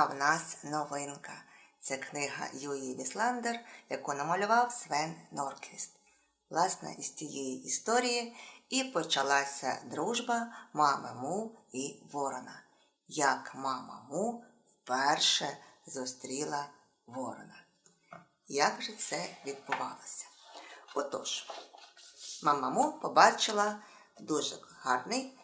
А в нас новинка. Це книга Юї Вісландер, яку намалював Свен Норквіст. Власне, із цієї історії і почалася дружба мами Му і Ворона. Як мама Му вперше зустріла Ворона. Як же це відбувалося? Отож, мама Му побачила дуже гарний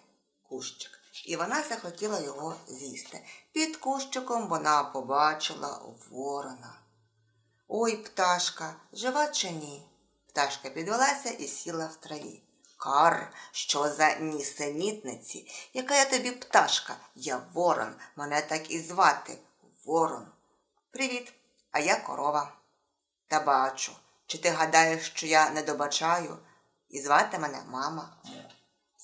кущик. І вона захотіла його з'їсти. Під кущиком вона побачила ворона. Ой, пташка, жива чи ні? Пташка підвелася і сіла в траві. Кар, що за нісенітниці? Яка я тобі пташка? Я ворон, мене так і звати. Ворон. Привіт, а я корова. Та бачу, чи ти гадаєш, що я не добачаю? І звати мене мама.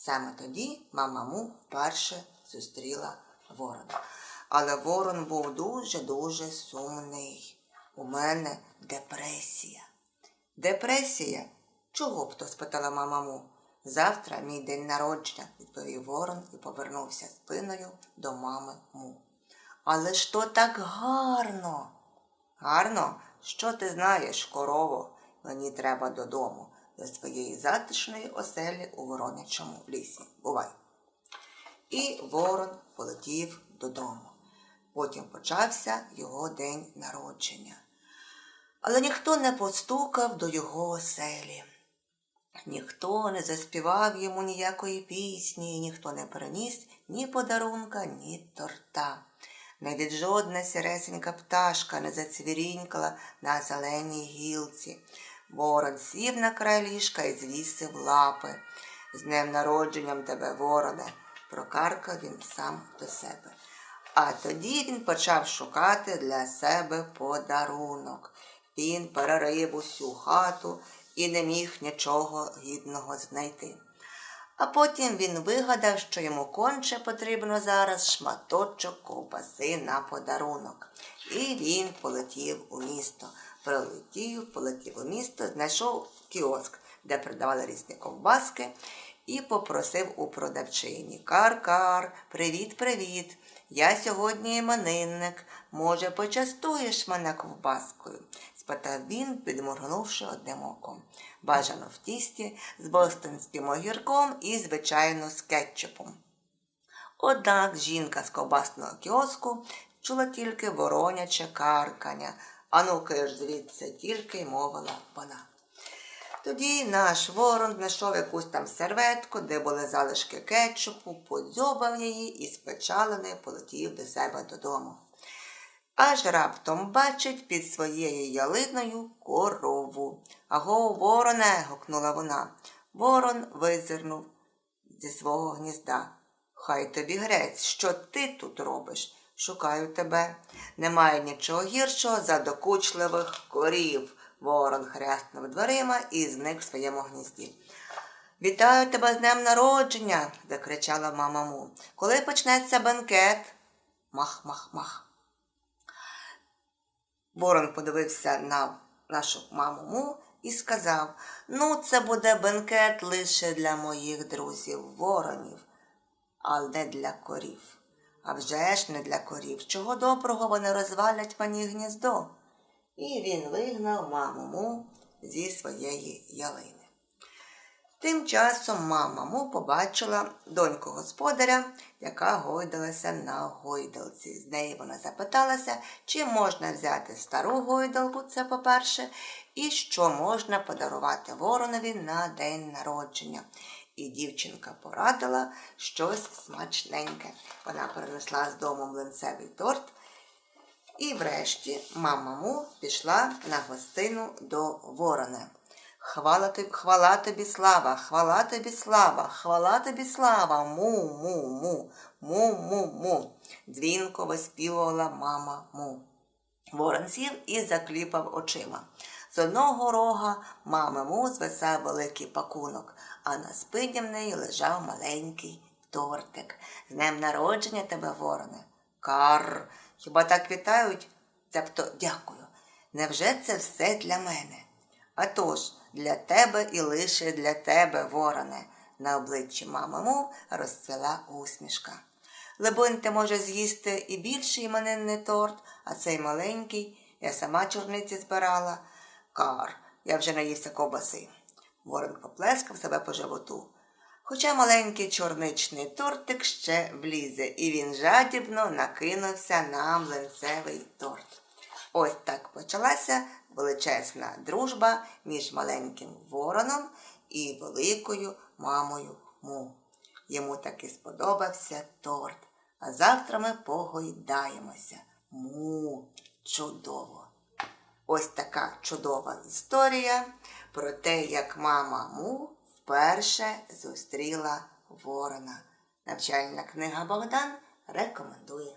Саме тоді мама Му вперше зустріла ворона. Але ворон був дуже-дуже сумний. У мене депресія. Депресія? Чого б то? спитала мама Му. Завтра мій день народження, відповів ворон і повернувся спиною до мами Му. Але ж то так гарно. Гарно? Що ти знаєш, корово? Мені треба додому до своєї затишної оселі у воронячому лісі. Бувай. І ворон полетів додому. Потім почався його день народження. Але ніхто не постукав до його оселі. Ніхто не заспівав йому ніякої пісні, ніхто не приніс ні подарунка, ні торта. Навіть жодна сіресенька пташка не зацвірінькала на зеленій гілці. Ворон сів на край ліжка і звісив лапи. З днем народженням тебе, вороне, прокаркав він сам до себе. А тоді він почав шукати для себе подарунок. Він перерив усю хату і не міг нічого гідного знайти. А потім він вигадав, що йому конче потрібно зараз шматочок ковбаси на подарунок. І він полетів у місто. Прилетів, полетів у місто, знайшов кіоск, де продавали різні ковбаски, і попросив у продавчині Кар-кар, привіт-привіт. Я сьогодні іменинник. Може, почастуєш мене ковбаскою? спитав він, підморгнувши одним оком. Бажано в тісті з бостонським огірком і, звичайно, з кетчупом. Однак жінка з ковбасного кіоску чула тільки вороняче каркання. Ану, ж звідси тільки й мовила вона. Тоді наш ворон знайшов якусь там серветку, де були залишки кетчупу, подзьобав її і спечалений полетів до себе додому. Аж раптом бачить під своєю ялиною корову. Аго, вороне. гукнула вона. Ворон визирнув зі свого гнізда. Хай тобі грець, що ти тут робиш? Шукаю тебе. Немає нічого гіршого за докучливих корів. Ворон хряснув дверима і зник в своєму гнізді. Вітаю тебе з днем народження, закричала мама Му. Коли почнеться бенкет? Мах-мах-мах. Ворон подивився на нашу маму Му і сказав Ну, це буде бенкет лише для моїх друзів воронів, але для корів. А вже ж не для корів. Чого доброго вони розвалять мені гніздо? І він вигнав маму Му зі своєї ялини. Тим часом мама Му побачила доньку господаря, яка гойдалася на гойдалці. З неї вона запиталася, чи можна взяти стару гойдалку, це по-перше, і що можна подарувати воронові на день народження. І дівчинка порадила щось смачненьке. Вона перенесла з дому млинцевий торт. І врешті мама Му пішла на гостину до ворона. Хвала тобі, хвала тобі слава, хвала тобі слава, хвала тобі слава, му-му-му, му-му-му. Дзвінко виспівувала мама му. Ворон сів і закліпав очима. З одного рога мами му звисав великий пакунок, а на спині в неї лежав маленький тортик. З днем народження тебе, вороне. Кар. Хіба так вітають? Цебто дякую. Невже це все для мене? А тож, для тебе і лише для тебе, вороне, на обличчі мами му розцвіла усмішка. Лебонь ти може з'їсти і більший іменинний торт, а цей маленький, я сама чорниці збирала. Кар, я вже наївся ковбаси. Ворон поплескав себе по животу. Хоча маленький чорничний тортик ще влізе, і він жадібно накинувся на млинцевий торт. Ось так почалася величезна дружба між маленьким вороном і великою мамою Му. Йому таки сподобався торт. А завтра ми погойдаємося. Му, чудово! Ось така чудова історія про те, як мама Му вперше зустріла ворона. Навчальна книга Богдан рекомендує.